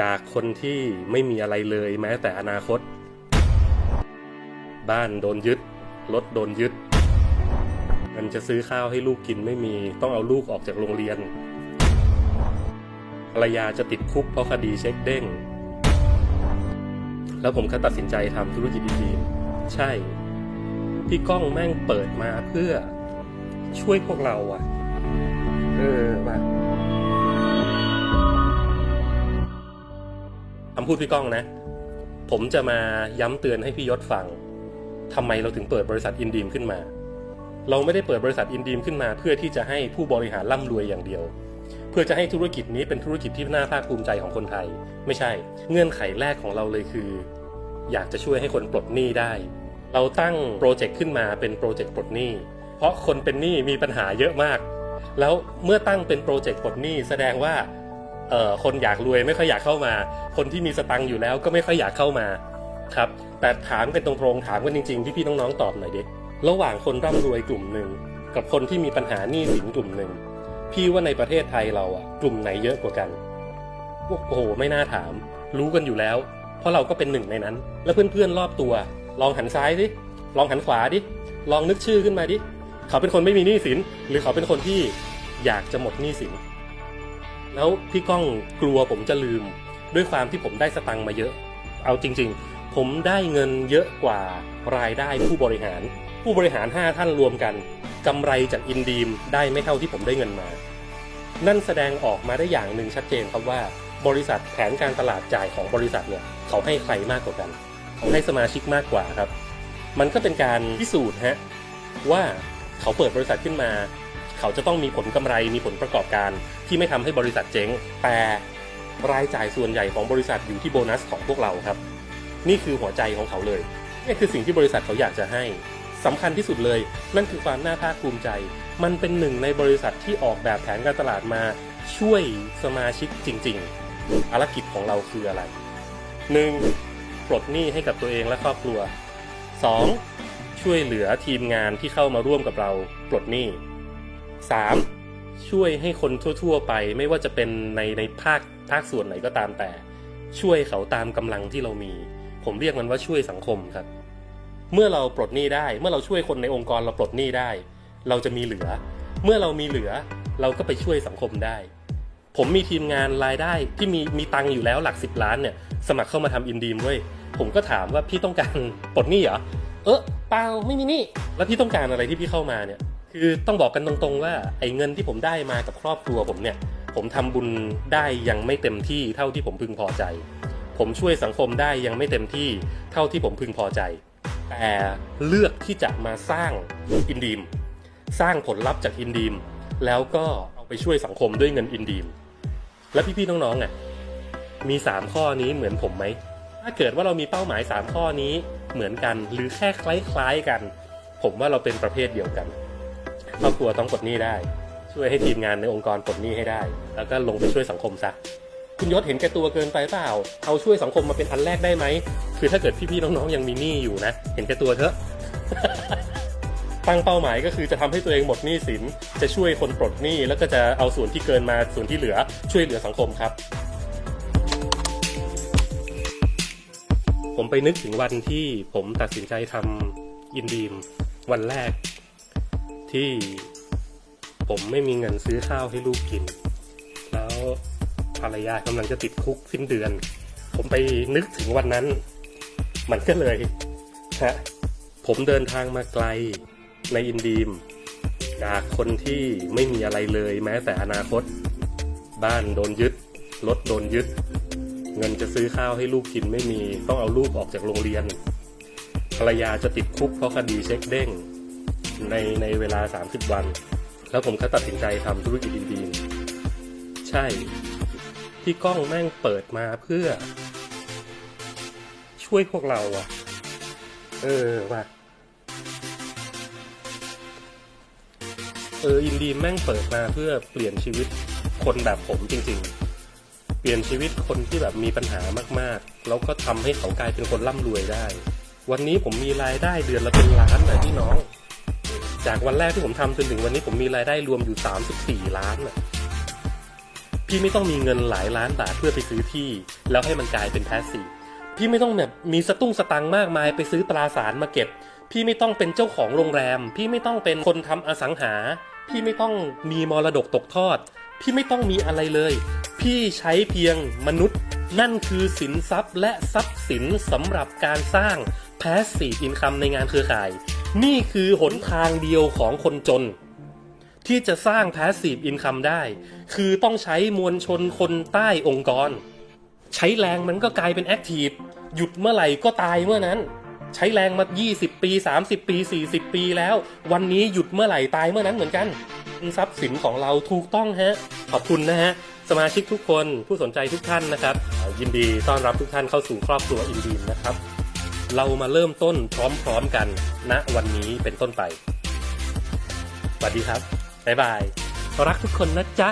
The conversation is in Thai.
จากคนที่ไม่มีอะไรเลยแม้แต่อนาคต บ้านโดนยึด รถโดนยึดเงินจะซื้อข้าวให้ลูกกินไม่มีต้องเอาลูกออกจากโรงเรียนภรรยาจะติดคุกเพราะคดีเช็คเด้ง แล้วผมก็ตัดสินใจทำธุรกิจดีๆใช่ พี่ก้องแม่งเปิดมาเพื่อช่วยพวกเราอะ เออว่าำพูดพี่ก้องนะ ผมจะมาย้ำเตือนให้พี่ยศฟังทำไมเราถึงเปิดบริษัทอินดีมขึ้นมา เราไม่ได้เปิดบริษัทอินดีมขึ้นมา เพื่อที่จะให้ผู้บริหารร่ำรวยอย่างเดียว เพื่อจะให้ธุรกิจนี้เป็นธุรกิจที่น่าภาคภูมิใจของคนไทย ไม่ใช่ เงื่อนไขแรกของเราเลยคือ อยากจะช่วยให้คนปลดหนี้ได้ เราตั้งโปรเจกต์ขึ้นมาเป็นโปรเจกต์ปลดหนี้ เพราะคนเป็นหนี้มีปัญหาเยอะมาก แล้วเมื่อตั้งเป็นโปรเจกต์ปลดหนี้แสดงว่า คนอยากรวยไม่ค่อยอยากเข้ามา คนที่มีสตังค์อยู่แล้วก็ไม่ค่อยอยากเข้ามาครับแต่ถามกันตรงๆถามกันจริงๆ พี่ๆน้องๆตอบหน่อยดิระหว่างคนร่ำรวยกลุ่มหนึ่งกับคนที่มีปัญหาหนี้สินกลุ่มหนึ่งพี่ว่าในประเทศไทยเราอะกลุ่มไหนเยอะกว่ากันโอ้โหไม่น่าถาม รู้กันอยู่แล้ว เพราะเราก็เป็นหนึ่งในนั้น แล้วเพื่อนๆรอบตัว ลองหันซ้ายดิลองหันขวาดิลองนึกชื่อขึ้นมาดิเขาเป็นคนไม่มีหนี้สิน หรือเขาเป็นคนที่อยากจะหมดหนี้สิน แล้วพี่ก้องกลัวผมจะลืม ด้วยความที่ผมได้สตังค์มาเยอะ เอาจริง ๆ ผมได้เงินเยอะกว่ารายได้ผู้บริหาร ผู้บริหาร 5 ท่านรวมกันกำไรจากอินดีมได้ไม่เท่าที่ผมได้เงินมา นั่นแสดงออกมาได้อย่างหนึ่งชัดเจนครับว่าบริษัทแผนการตลาดจ่ายของบริษัทเนี่ยเขาให้ใครมากกว่ากันเขาให้สมาชิกมากกว่าครับ มันก็เป็นการพิสูจน์ฮะว่าเขาเปิดบริษัทขึ้นมา เขาจะต้องมีผลกำไรมีผลประกอบการที่ไม่ทำให้บริษัทเจ๊ง แต่รายจ่ายส่วนใหญ่ของบริษัทอยู่ที่โบนัสของพวกเราครับ นี่คือหัวใจของเขาเลยนี่คือสิ่งที่บริษัทเขาอยากจะให้สำคัญที่สุดเลย นั่นคือความน่าภาคภูมิใจ มันเป็นหนึ่งในบริษัทที่ออกแบบแผนการตลาดมาช่วยสมาชิกจริงๆภารกิจของเราคืออะไร 1. ปลดหนี้ให้กับตัวเองและครอบครัว 2. ช่วยเหลือทีมงานที่เข้ามาร่วมกับเราปลดหนี้ 3. ช่วยให้คนทั่ว ๆ ไปไม่ว่าจะเป็นในในภาคภาคส่วนไหนก็ตามแต่ ช่วยเขาตามกำลังที่เรามี ผมเรียกมันว่าช่วยสังคมครับ เมื่อเราปลดหนี้ได้ เมื่อเราช่วยคนในองค์กรเราปลดหนี้ได้ เราจะมีเหลือ เมื่อเรามีเหลือ เราก็ไปช่วยสังคมได้ ผมมีทีมงานรายได้ที่มีมีตังค์อยู่แล้วหลักสิบล้านเนี่ย สมัครเข้ามาทำอินดีมเว้ยผมก็ถามว่าพี่ต้องการปลดหนี้เหรอเออเปล่าไม่มีหนี้แล้วพี่ต้องการอะไรที่พี่เข้ามาเนี่ย คือต้องบอกกันตรงๆว่าไอ้เงินที่ผมได้มากับครอบครัวผมเนี่ย ผมทำบุญได้ยังไม่เต็มที่เท่าที่ผมพึงพอใจ ผมช่วยสังคมได้ยังไม่เต็มที่เท่าที่ผมพึงพอใจ แต่เลือกที่จะมาสร้างอินดีม สร้างผลลัพธ์จากอินดีม แล้วก็เอาไปช่วยสังคมด้วยเงินอินดีม แล้วพี่ๆน้องๆอะมี 3 ข้อนี้เหมือนผมไหมถ้าเกิดว่าเรามีเป้าหมาย 3 ข้อนี้เหมือนกันหรือแค่คล้ายๆกัน ผมว่าเราเป็นประเภทเดียวกัน ครอบครัวต้องปลดหนี้ได้ ช่วยให้ทีมงานในองค์กรปลดหนี้ให้ได้ แล้วก็ลงไปช่วยสังคมซะคุณยศเห็นแก่ตัวเกินไปเปล่า เอาช่วยสังคมมาเป็นอันแรกได้ไหม คือถ้าเกิดพี่ๆน้องๆยังมีหนี้อยู่นะ เห็นแก่ตัวเถอะ ตั้งเป้าหมายก็คือจะทำให้ตัวเองหมดหนี้สิน จะช่วยคนปลดหนี้ แล้วก็จะเอาส่วนที่เกินมาส่วนที่เหลือ ช่วยเหลือสังคมครับ ผมไปนึกถึงวันที่ผมตัดสินใจทำอินดีมวันแรก ที่ผมไม่มีเงินซื้อข้าวให้ลูกกิน แล้วภรรยากำลังจะติดคุกสิ้นเดือน ผมไปนึกถึงวันนั้น มันก็เลยฮะผมเดินทางมาไกลในอินดีมจากคนที่ไม่มีอะไรเลยแม้แต่อนาคต บ้านโดนยึดรถโดนยึด เงินจะซื้อข้าวให้ลูกกินไม่มี ต้องเอาลูกออกจากโรงเรียน ภรรยาจะติดคุกเพราะคดีเช็คเด้ง ในในเวลา 30 วัน แล้วผมก็ตัดสินใจทำธุรกิจอินดีมใช่พี่กล้องแม่งเปิดมาเพื่อ ช่วยพวกเราอะเออว่ะเอออินดีแม่งเปิดมาเพื่อเปลี่ยนชีวิตคนแบบผมจริง ๆ เปลี่ยนชีวิตคนที่แบบมีปัญหามากๆ แล้วก็ทำให้เขากลายเป็นคนร่ำรวยได้ วันนี้ผมมีรายได้เดือนละเป็นล้านนะพี่น้อง จากวันแรกที่ผมทำจนถึงวันนี้ผมมีรายได้รวมอยู่ 34 ล้านน่ะพี่ไม่ต้องมีเงินหลายล้านบาทเพื่อไปซื้อที่ แล้วให้มันกลายเป็นแพสซีฟพี่ไม่ต้องแบบมีสตุ้งสตังมากมายไปซื้อตราสารมาเก็บ พี่ไม่ต้องเป็นเจ้าของโรงแรม พี่ไม่ต้องเป็นคนทำอสังหา พี่ไม่ต้องมีมรดกตกทอด พี่ไม่ต้องมีอะไรเลย พี่ใช้เพียงมนุษย์ นั่นคือสินทรัพย์และทรัพย์สินสำหรับการสร้าง passive income ในงานเครือข่าย นี่คือหนทางเดียวของคนจน ที่จะสร้าง passive income ได้ คือต้องใช้มวลชนคนใต้องค์กร ใช้แรงมันก็กลายเป็น active หยุดเมื่อไหร่ก็ตายเมื่อนั้น ใช้แรงมา 20 ปี 30 ปี 40 ปีแล้ว วันนี้หยุดเมื่อไหร่ตายเมื่อนั้นเหมือนกันทรัพย์สินของเราถูกต้องฮะ ขอบคุณนะฮะ สมาชิกทุกคนผู้สนใจทุกท่านนะครับ ยินดีต้อนรับทุกท่านเข้าสู่ครอบครัวอินดีมนะครับ เรามาเริ่มต้นพร้อมๆกันณวันนี้เป็นต้นไปสวัสดีครับ บ๊ายบาย รักทุกคนนะจ๊ะ